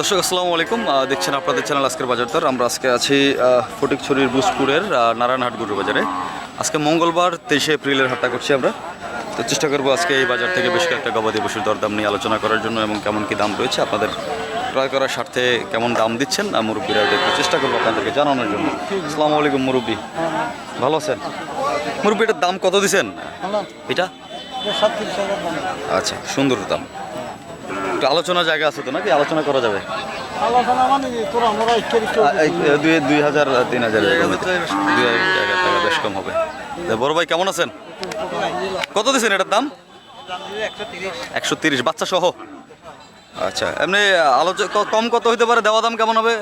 দর্শক আসসালামু আলাইকুম। দেখছেন আপনাদের চ্যানেল আজকের বাজার দর। আমরা আজকে আছি ফটিকছড়ির বুসপুরের নারায়ণহাট গরুর বাজারে। আজকে মঙ্গলবার তেইশে এপ্রিলের হাটটা করছি আমরা। তো চেষ্টা করব আজকে এই বাজার থেকে বেশ কয়েকটা গবাদি পশুর দরদাম নিয়ে আলোচনা করার জন্য এবং কেমন কি দাম রয়েছে আপনাদের ক্রয় করার স্বার্থে কেমন দাম দিচ্ছেন মুরব্বীরা একটু চেষ্টা করব আপনাদেরকে জানানোর জন্য। আসসালামু আলাইকুম মুরব্বী। ভালো আছেন? মুরব্বী এটার দাম কত দিচ্ছেন? এটা? আচ্ছা সুন্দর দাম। একটু আলোচনা জায়গা আছে তো নাকি? আলোচনা করা যাবে। মানে দুই হাজার তিন হাজার দুই হাজার টাকা বেশ কম হবে। বড় ভাই কেমন আছেন? কত দিচ্ছেন এটার দাম? একশো তিরিশ। বাচ্চা সহ? আচ্ছা এমনি আলোচনা কম কত হইতে পারে? দেওয়া দাম কেমন হবে?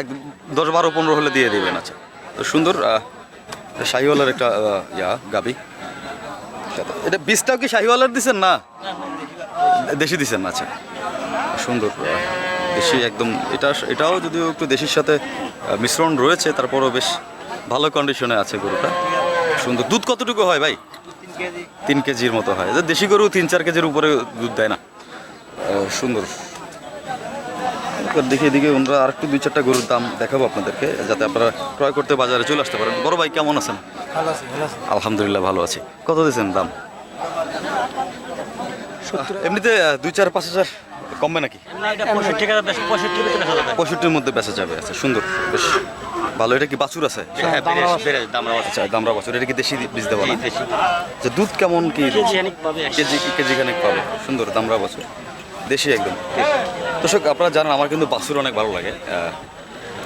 এক দশ বারো পনেরো হলে দিয়ে দিবেন আচ্ছা। তো সুন্দর শাহিওয়ালার একটা ইয়া গাবি। এটা বীজটাও কি শাহিওয়ালার দিছেন না? দেশি দিছেন আচ্ছা। সুন্দর দেশি একদম, এটা এটাও যদিও একটু দেশির সাথে মিশ্রণ রয়েছে, তারপরও বেশ ভালো কন্ডিশনে আছে গরুটা। সুন্দর। দুধ কতটুকু হয় ভাই? তিন কেজির মতো হয়। দেশি গরু তিন চার কেজির উপরে দুধ দেয় না। সুন্দর। এবার দেখি এদিকে ওনারা আর একটু দুই চারটা গরুর দাম দেখাবো আপনাদেরকে যাতে আপনারা ক্রয় করতে বাজারে চলে আসতে পারেন। বড় ভাই কেমন আছেন? আলহামদুলিল্লাহ ভালো আছি। কত দিয়েছেন দাম? এমনিতে দুই চার পাঁচ হাজার কমবে নাকি? পঁয়ষট্টির মধ্যে বেচা যাবে আচ্ছা সুন্দর বেশ ভালো। এটা কি বাছুর আছে? হ্যাঁ, দামরা বাছুর। আচ্ছা দামরা বাছুর। এটা কি দেশি বীজ দেবো না? যে দুধ কেমন কি? কেজি কেজি খানিক পাবে। সুন্দর দামরা বাছুর। দেশি একদম। দর্শক, আপনারা জানেন আমার কিন্তু বাছুর অনেক ভালো লাগে।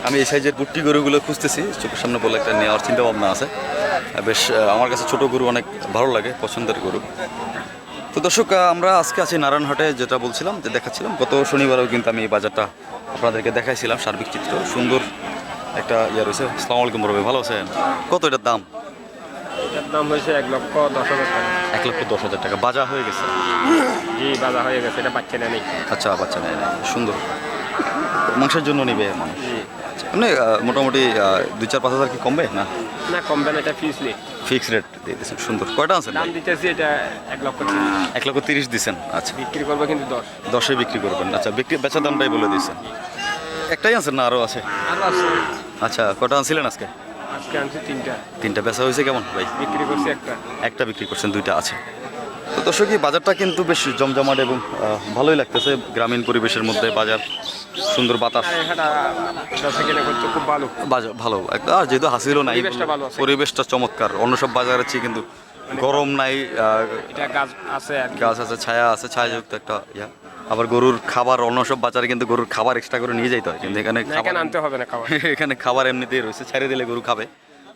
আমি এই সাইজের গুটি গরুগুলো খুঁজতেছি, চোখের সামনে বলে একটা নেওয়ার চিন্তা ভাবনা আছে বেশ আমার কাছে ছোট গরু অনেক ভালো লাগে, পছন্দের গরু। তো দর্শক আমরা আজকে আছি নারায়ণহাটে, যেটা বলছিলাম, যে দেখাচ্ছিলাম। গত শনিবারেও কিন্তু আমি এই বাজারটা আপনাদেরকে দেখাইছিলাম, সার্বিক চিত্র, সুন্দর একটা ইয়ে রয়েছে। আসসালামু আলাইকুম রবি, ভালো আছেন? কত এটার দাম? এটার দাম হয়েছে এক লক্ষ দশ হাজার টাকা। এক লক্ষ দশ হাজার টাকা। বাজা হয়ে গেছে? জি বাজা হয়ে গেছে এটা বাচ্চা নেই। আচ্ছা বাচ্চা নেয় নেয়। সুন্দর। মাংসের জন্য নিবে মানুষ। আহ, মোটামুটি দুই চার পাঁচ হাজার কি কমবে না? না কমবে না এটা ফিস নেই ফিক্স রেট দিয়ে দিয়েছেন। সুন্দর। কয়টা আছেন দাম দিতেছি এটা এক লক্ষ। এক লক্ষ তিরিশ দিচ্ছেন আচ্ছা। বিক্রি করব কিন্তু দশ। দশে বিক্রি করবেন। আচ্ছা বিক্রি বেচার দামটাই বলে দিয়েছেন। একটাই আছেন না আরও আছে? আরও আছে। আচ্ছা কটা আনছিলেন আজকে? আজকে আনছি তিনটা। তিনটা বেচা হয়েছে কেমন ভাই? বিক্রি করছি একটা। একটা বিক্রি করছেন দুইটা আছে। তো দর্শক বাজারটা কিন্তু বেশ জমজমাট এবং ভালোই লাগতেছে। গ্রামীণ পরিবেশের মধ্যে বাজার সুন্দর বাতাস। খুব ভালো। ভালো। আর যেহেতু হাসিলও নাই পরিবেশটা আছে। চমৎকার। অন্য সব বাজারের চেয়ে কিন্তু গরম নাই আছে গাছ আছে ছায়া আছে ছায়াযুক্ত একটা ইয়া। আবার গরুর খাবার অন্য সব বাজারে কিন্তু গরুর খাবার এক্সট্রা করে নিয়ে যাইতে হয়। কিন্তু এখানে এখানে আনতে হবে না খাবার। এখানে খাবার এমনিতেই রয়েছে ছেড়ে দিলে গরু খাবে।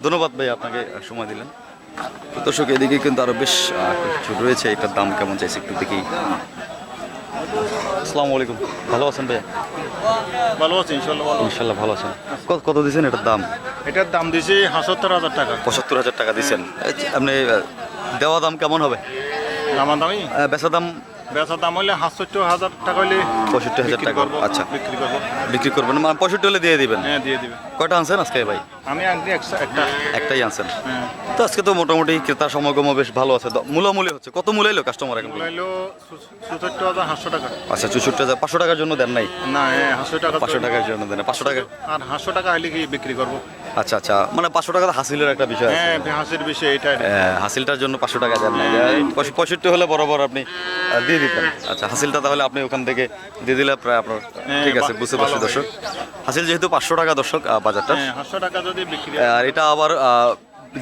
ধন্যবাদ ভাই আপনাকে সময় দিলেন। তো দর্শক এদিকে কিন্তু আরও বেশ কিছু রয়েছে এটার দাম কেমন চাইছে একটু দেখি। আসসালামু আলাইকুম। ভালো আছেন ভাইয়া? ভালো আছে ইনশাল্লাহ ভালো ইনশাল্লাহ ভালো আছেন। কত কত দিয়েছেন এটার দাম? এটার দাম দিয়েছি সাতসত্তর হাজার টাকা। পঁচাত্তর হাজার টাকা দিয়েছেন আপনি দেওয়া দাম কেমন হবে? আমার দামই বেচা দাম বেচার দাম হলে সাতষট্টি হাজার টাকা হলে পঁয়ষট্টি হাজার টাকা। আচ্ছা। বিক্রি করব। বিক্রি করবেন মানে পঁয়ষট্টি হলে দিয়ে দিবেন? হ্যাঁ দিয়ে দিবে কয়টা আনছেন আজকে ভাই? আমি আনছি একটা। একটাই আনছেন। হ্যাঁ। তো আজকে তো মোটামুটি ক্রেতার সমাগম বেশ ভালো আছে। মূলামূলি হচ্ছে কত মূল্য এলো কাস্টমার এখন হইল চৌষট্টি হাজার সাতশো টাকা। আচ্ছা চৌষট্টি হাজার পাঁচশো টাকার জন্য দেন নাই? না হ্যাঁ সাতশো টাকা পাঁচশো টাকার জন্য দেন পাঁচশো টাকা আর সাতশো টাকা হলে কি বিক্রি করব? আচ্ছা আচ্ছা। মানে পাঁচশো টাকা তো হাসিলের একটা বিষয় হ্যাঁ হাসির বিষয় এটাই। হ্যাঁ, হাসিলটার জন্য পাঁচশো টাকা দেন পঁয়ষট্টি হলে বরাবর আপনি দিয়ে দিতেন। আচ্ছা হাসিলটা তাহলে আপনি ওখান থেকে দিয়ে দিলে প্রায় আপনার হ্যাঁ, ঠিক আছে বুঝতে পারছি দর্শক। হাসিল যেহেতু পাঁচশো টাকা দর্শক বাজারটা পাঁচশো টাকা যদি বিক্রি আর এটা আবার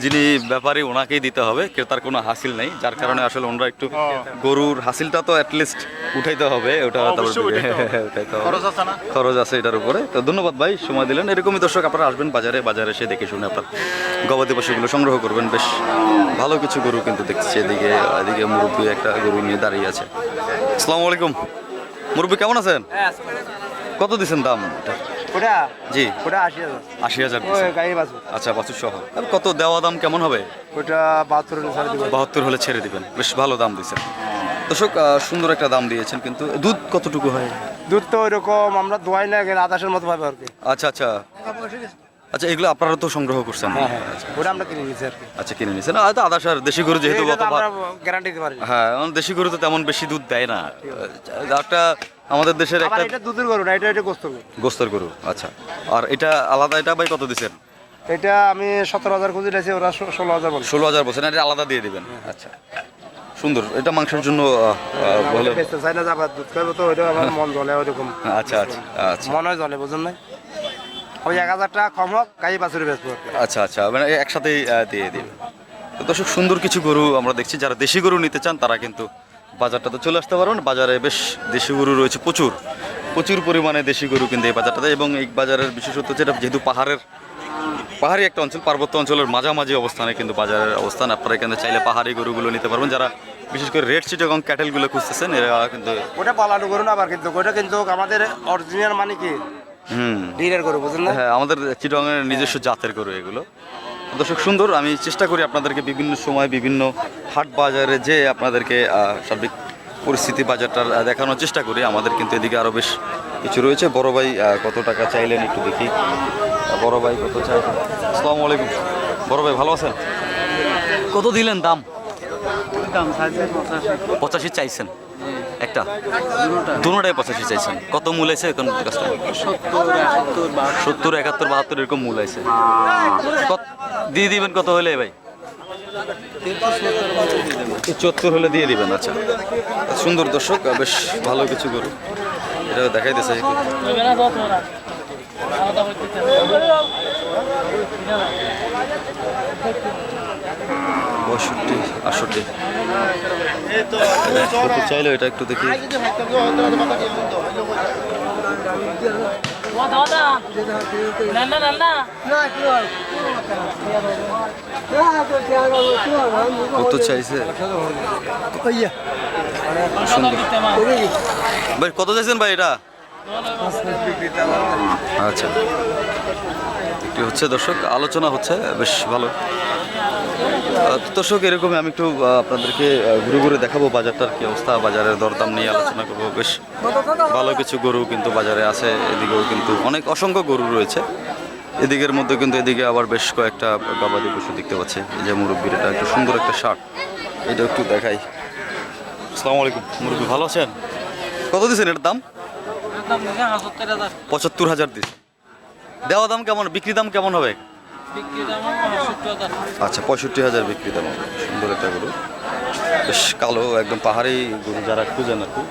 যিনি ব্যাপারী ওনাকেই দিতে হবে। ক্রেতার কোনো হাসিল নেই। যার কারণে আসলে ওনারা একটু গরুর হাসিলটা তো অ্যাটলিস্ট উঠাইতে হবে। ওটা খরচ আছে খরচ আছে এটার উপরে। তো ধন্যবাদ ভাই সময় দিলেন। এরকমই দর্শক আপনারা আসবেন বাজারে বাজারে এসে দেখে শুনে আপনার গবাদি পশুগুলো সংগ্রহ করবেন। বেশ ভালো কিছু গরু কিন্তু দেখছি এদিকে এদিকে মুরব্বী একটা গরু নিয়ে দাঁড়িয়ে আছে। আসসালামু আলাইকুম। মুরব্বী কেমন আছেন? কত দিচ্ছেন দাম? এটা? ওটা জি। ওটা আশি হাজার। আশি হাজার গাড়ি বাসু আচ্ছা বাছুর সহ। কত দেওয়া দাম কেমন হবে? ওটা বাহাত্তর হলে ছাড়ে দিব বাহাত্তর হলে ছেড়ে দিবেন। বেশ ভালো দাম দিয়েছেন। দর্শক সুন্দর একটা দাম দিয়েছেন কিন্তু দুধ কতটুকু হয়? দুধ তো ওইরকম আমরা দোয়াই না গেলে আদাসের মতো ভাবে আর কি। আচ্ছা আচ্ছা। আচ্ছা এগুলো আপনারা তো সংগ্রহ করছেন। হ্যাঁ হ্যাঁ। ওটা আমরা কিনে নিয়েছি আর কি। আচ্ছা কিনে নিয়েছেন। আদার্স আর দেশি গরু যেহেতু এটা তো আমরা গ্যারান্টি দিতে পারি হ্যাঁ দেশি গরু তো তেমন বেশি দুধ দেয় না। একটা আমাদের দেশের একটা এটা দুধের গরু না এটা এটা গোস্ত গরু। গোস্তর গরু আচ্ছা। আর এটা আলাদা এটা ভাই কত দিচ্ছেন এটা আমি সতেরো হাজার খুঁজে নিয়েছি ওরা ষোলো হাজার বলছে ষোলো হাজার বলছেন এটা আলাদা দিয়ে দিবেন। আচ্ছা। সুন্দর এটা মাংসের জন্য ভালো। চাই না যে আবার দুধ খাব তো ওইটা আমার মন জ্বলে ওইরকম। আচ্ছা আচ্ছা আচ্ছা। মনে হয় জ্বলে বুঝুন নাই? ওই এক হাজার টাকা কম হোক গাই বাছুরি বেচবো। আচ্ছা আচ্ছা মানে একসাথেই দিয়ে দিবে। তো দর্শক সুন্দর কিছু গরু আমরা দেখছি। যারা দেশি গরু নিতে চান তারা কিন্তু বাজারটাতে চলে আসতে পারবেন। বাজারে বেশ দেশি গরু রয়েছে প্রচুর। প্রচুর পরিমাণে দেশি গরু কিন্তু এই বাজারটাতে। এবং এই বাজারের বিশেষত্ব হচ্ছে এটা যেহেতু পাহাড়ের পাহাড়ি একটা অঞ্চল পার্বত্য অঞ্চলের মাঝামাঝি অবস্থানে কিন্তু বাজারের অবস্থান। আপনারা এখানে চাইলে পাহাড়ি গরুগুলো নিতে পারবেন। যারা বিশেষ করে রেড সিট এবং ক্যাটেলগুলো খুঁজতেছেন এরা কিন্তু ওটা পালানো গরু না আবার কিন্তু ওটা কিন্তু আমাদের অরিজিনাল মানে কি? হুম ডিরের গরু বুঝলেন না? হ্যাঁ আমাদের চিটংয়ের নিজস্ব জাতের গরু এগুলো। দর্শক সুন্দর আমি চেষ্টা করি আপনাদেরকে বিভিন্ন সময় বিভিন্ন হাট বাজারে যে আপনাদেরকে সার্বিক পরিস্থিতি বাজারটার দেখানোর চেষ্টা করি। আমাদের কিন্তু এদিকে আরও বেশ কিছু রয়েছে। বড় ভাই কত টাকা চাইলেন একটু দেখি। বড় ভাই কত চাই আসসালামু আলাইকুম। বড় ভাই ভালো আছেন? কত দিলেন দাম? পঁচাশি চাইছেন। একটা? দুটাই পঁচাশি চাইছেন। কত মূল আছে এখন কাস্টমার সত্তর, একাত্তর, বাহাত্তর এরকম মূল আছে। দিয়ে দিবেন কত হলে ভাই? চুয়াত্তর হলে দিয়ে দিবেন আচ্ছা। সুন্দর দর্শক বেশ ভালো কিছু গরু। এটা দেখাই দিছে পঁয়ষট্টি আটষট্টি। হ্যাঁ, চাইলে চাইলো এটা একটু দেখি। কত চাইছে। ভাই কত চাইছেন ভাই এটা? আচ্ছা। একটি হচ্ছে দর্শক আলোচনা হচ্ছে বেশ ভালো। দর্শক এরকমই আমি একটু আপনাদেরকে ঘুরে ঘুরে দেখাবো বাজারটার কি অবস্থা বাজারের দরদাম নিয়ে আলোচনা করব। বেশ ভালো কিছু গরু কিন্তু বাজারে আছে এদিকেও কিন্তু অনেক অসংখ্য গরু রয়েছে। এদিকের মধ্যে কিন্তু এদিকে আবার বেশ কয়েকটা গবাদি পশু দেখতে পাচ্ছি। এই যে মুরব্বীর এটা একটু সুন্দর একটা শার্ট। এটা একটু দেখাই। আসসালামু আলাইকুম। মুরব্বী ভালো আছেন? কত দিচ্ছেন এটার দাম? পঁচাত্তর হাজার দিচ্ছে দেওয়া দাম কেমন বিক্রি দাম কেমন হবে? আচ্ছা পঁয়ষট্টি হাজার বিক্রি দাম সুন্দর একটা গরু। বেশ কালো, একদম পাহাড়ি গরু যারা খুঁজেন আর কি।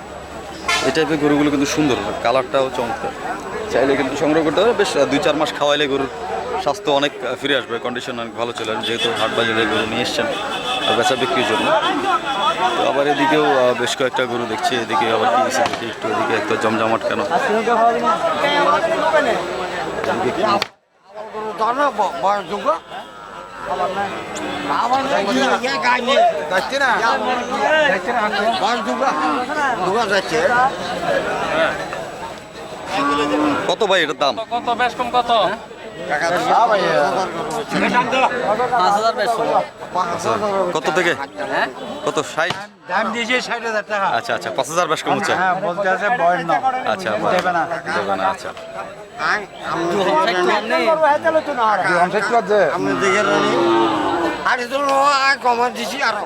এই টাইপের গরুগুলো কিন্তু সুন্দর, কালারটাও চমৎকার। চাইলে কিন্তু সংগ্রহ করতে হবে। বেশ, দুই চার মাস খাওয়াইলে গরুর স্বাস্থ্য অনেক ফিরে আসবে। কন্ডিশন অনেক ভালো চলে আসবে যেহেতু হাট বাজারে গরু নিয়ে এসছেন আর বেচা বিক্রির জন্য। তো আবার এদিকেও বেশ কয়েকটা গরু দেখছি। এদিকে আবার কি দেখি একটু এদিকে একটা জমজমাট কেন? এদিকে কি? কত ভাই এটার দাম? কত বেশ কম কত? কত থেকে? কত ষাট? দাম দিয়েছি ষাট হাজার টাকা। আচ্ছা আচ্ছা পাঁচ হাজার বেশ কম হচ্ছে। হ্যাঁ বলতে আছে বয়স না আচ্ছা দেবে না। দেবে না আচ্ছা। আর তো কমার দিছি আরও।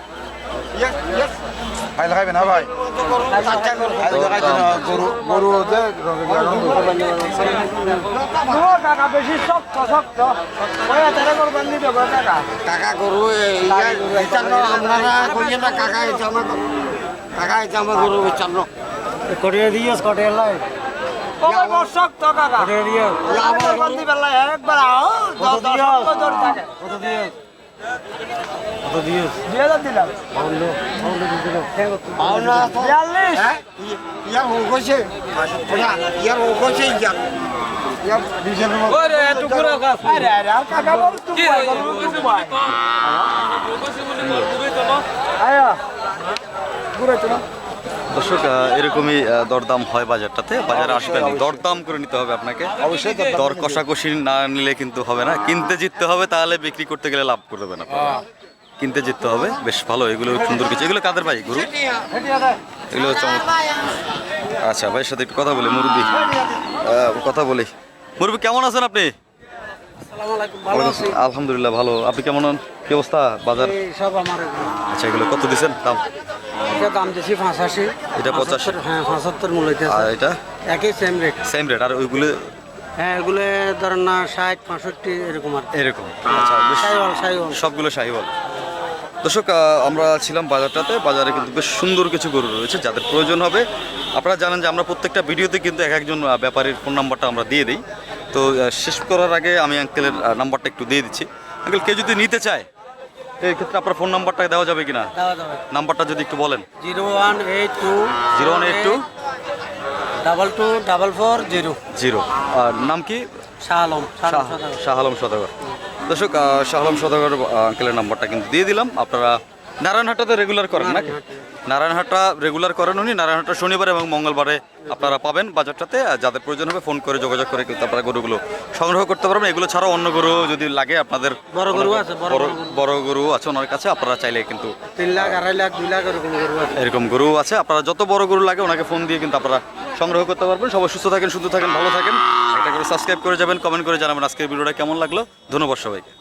ফাইল খাইবে না ভাই গরু গরু কাকা বেশি শক্ত শক্ত ওই তারা কাকা আপনারা না আমার কাকা এটা আমার গরু বেচান্ন। কটিয়ে দিয়েস কটিয়ে লাই কাকা? দিও একবার আও কত দিও কত কত দিও কত দিলাম দিয়ে দাও দিলাম পাওনা বিয়াল্লিশ হ্যাঁ ইয়ার ও কইছে ওরা ইয়ার ও কইছে ইয়ার ওরে এত দর্শক এরকমই দরদাম হয় বাজারটাতে। বাজারে আসবেন দরদাম করে নিতে হবে আপনাকে। অবশ্যই দর কষাকষি না নিলে কিন্তু হবে না। কিনতে জিততে হবে তাহলে বিক্রি করতে গেলে লাভ করবেন আপনারা। কিনতে জিততে হবে বেশ ভালো। এগুলো সুন্দর কিছু। এগুলো কাদের ভাই গুরু? এগুলো আচ্ছা ভাইয়ের সাথে একটু কথা বলি মুরব্বী। কথা বলি। মুরব্বী কেমন আছেন আপনি? আলহামদুলিল্লাহ ভালো। আপনি কেমন? কি অবস্থা বাজার? আচ্ছা এগুলো কত দিচ্ছেন? দাম? এটা দাম দিছি পঁচাশি। এটা পঁচাশি। হ্যাঁ পঁচাত্তর মূল্য আর এটা? একই সেম রেট সেম রেট আর ওইগুলো? হ্যাঁ এগুলো ধরেন না ষাট পঁয়ষট্টি এরকম আর এরকম। আচ্ছা সবগুলো শাহিওয়াল। দর্শক আমরা ছিলাম বাজারটাতে। বাজারে কিন্তু বেশ সুন্দর কিছু গরু রয়েছে যাদের প্রয়োজন হবে। আপনারা জানেন যে আমরা প্রত্যেকটা ভিডিওতে কিন্তু এক একজন ব্যাপারীর ফোন নাম্বারটা আমরা দিয়ে দিই। তো শেষ করার আগে আমি আঙ্কেলের নাম্বারটা একটু দিয়ে দিচ্ছি। আঙ্কেল কেউ যদি নিতে চায় এই ক্ষেত্রে আপনার ফোন নাম্বারটা দেওয়া যাবে কিনা? দেওয়া যাবে। নাম্বারটা যদি একটু বলেন। Zero one eight two. Zero one eight two double two double four zero. Zero. আর নাম কি? শাহ আলম শাহ আলম শাহ সদাগর। দর্শক শাহ আলম সদাগর আঙ্কেলের নাম্বারটা কিন্তু দিয়ে দিলাম। আপনারা নারায়ণহাটাতে রেগুলার করেন নাকি? নারায়ণহাটা। রেগুলার করেন উনি। নারায়ণহাটা শনিবার এবং মঙ্গলবারে আপনারা পাবেন বাজারটাতে। আর যাদের প্রয়োজন হবে ফোন করে যোগাযোগ করে কিন্তু আপনারা গরুগুলো সংগ্রহ করতে পারবেন। এগুলো ছাড়াও অন্য গরু যদি লাগে আপনাদের বড় গরু আছে, বড় গরু। আছে। ওনার কাছে আপনারা চাইলে কিন্তু তিন লাখ আড়াই লাখ দুই লাখ এরকম গরু আছে। এরকম গরু আছে। আপনারা যত বড় গরু লাগে ওনাকে ফোন দিয়ে কিন্তু আপনারা সংগ্রহ করতে পারবেন। সবাই সুস্থ থাকেন সুন্দর থাকেন ভালো থাকেন। একটা করে সাবস্ক্রাইব করে যাবেন কমেন্ট করে জানাবেন আজকের ভিডিওটা কেমন লাগল। ধন্যবাদ সবাইকে।